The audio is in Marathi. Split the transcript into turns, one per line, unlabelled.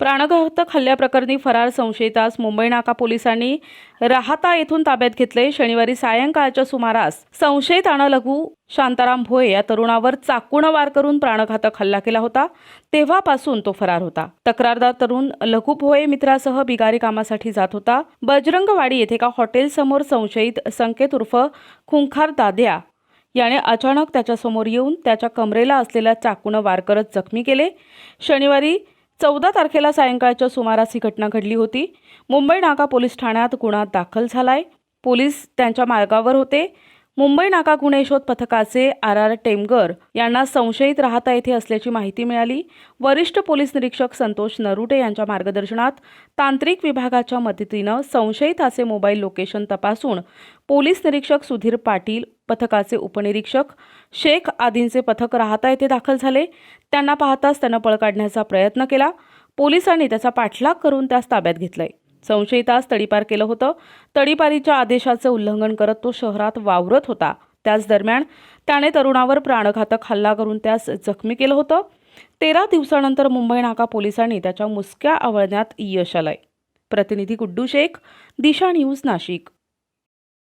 प्राणघातक हल्ल्याप्रकरणी फरार संशयितास मुंबई नाका पोलिसांनी राहता येथून ताब्यात घेतले. शनिवारी सायंकाळच्या सुमारास संशयित लघु शांताराम भोये या तरुणावर चाकूनं वार करून प्राणघातक हल्ला केला होता. तेव्हापासून तो फरार होता. तक्रारदार तरुण लघु भोये मित्रासह बिगारी कामासाठी जात होता. बजरंगवाडी येथे एका हॉटेलसमोर संशयित संकेत उर्फ खुंखार दाद्या याने अचानक त्याच्यासमोर येऊन त्याच्या कमरेला असलेल्या चाकूनं वार करत जखमी केले. शनिवारी चौदा तारखेला सायंकाळच्या सुमारास ही घटना घडली होती. मुंबई नाका पोलीस ठाण्यात गुन्हा दाखल झालाय. पोलीस त्यांच्या मार्गावर होते. मुंबई नाका गुन्हे शोध पथकाचे आर आर टेमगर यांना संशयित राहता येथे असल्याची माहिती मिळाली. वरिष्ठ पोलीस निरीक्षक संतोष नरुटे यांच्या मार्गदर्शनात तांत्रिक विभागाच्या मदतीनं संशयित असे मोबाईल लोकेशन तपासून पोलीस निरीक्षक सुधीर पाटील पथकाचे उपनिरीक्षक शेख आदींचे पथक राहता येथे दाखल झाले. त्यांना पाहताच त्यानं पळ काढण्याचा प्रयत्न केला. पोलिसांनी त्याचा पाठलाग करून त्यास ताब्यात घेतलंय. संशयितास तडीपार केलं होतं. तडीपारीच्या आदेशाचं उल्लंघन करत तो शहरात वावरत होता. त्याच दरम्यान त्याने तरुणावर प्राणघातक हल्ला करून त्यास जखमी केलं होतं. तेरा दिवसानंतर मुंबई नाका पोलिसांनी त्याच्या मुसक्या आवळण्यात यश आलंय. प्रतिनिधी गुड्डू शेख दिशा न्यूज नाशिक.